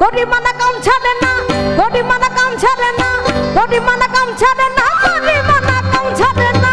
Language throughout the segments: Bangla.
গরিমানা কাম ছাড়ে না গরিমানা কাম ছাড়ে না গরিমানা কাম ছাড়ে না গরিমানা কাম ছাড়ে না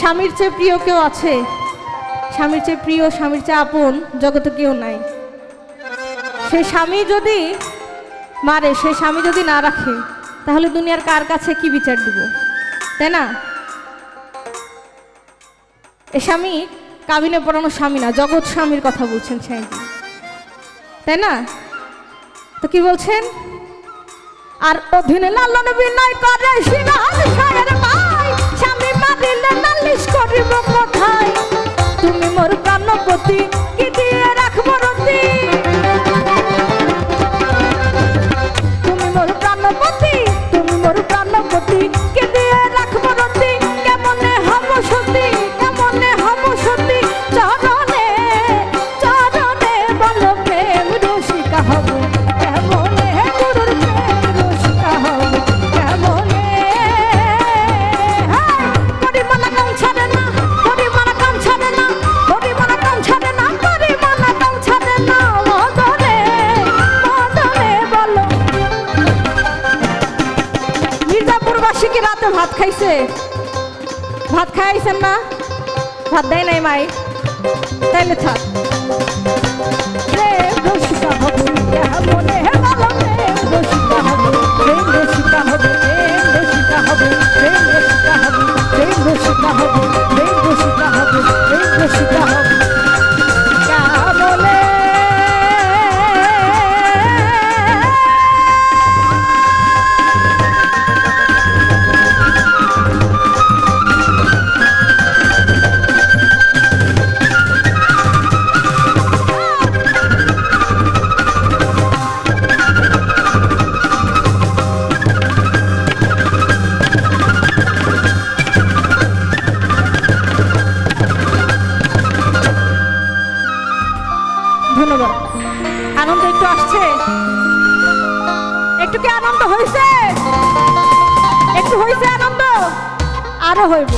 স্বামীর চেয়ে প্রিয় কেউ আছে? স্বামীর চেয়ে প্রিয়, স্বামীর চেয়ে আপন জগতে কেউ নাই। সে স্বামী যদি মারে, সে স্বামী যদি না রাখে, তাহলে দুনিয়ার কার কাছে কি বিচার দিব? তাই না? এ স্বামী কাবিনে পড়ানো স্বামী না, জগৎ স্বামীর কথা বলছেন স্বামীজি তাই না? তো কি বলছেন? আর অধীনে লালন বিনয় করে সিরাজ রাতে ভাত খাইছে। ভাত খাইছেন না? ভাত দেয় নাই মাই। তাইলে থাক। ধন্যবাদ। আনন্দ একটু আসছে? একটু কি আনন্দ হয়েছে একটু হয়েছে আনন্দ? আরও হইব।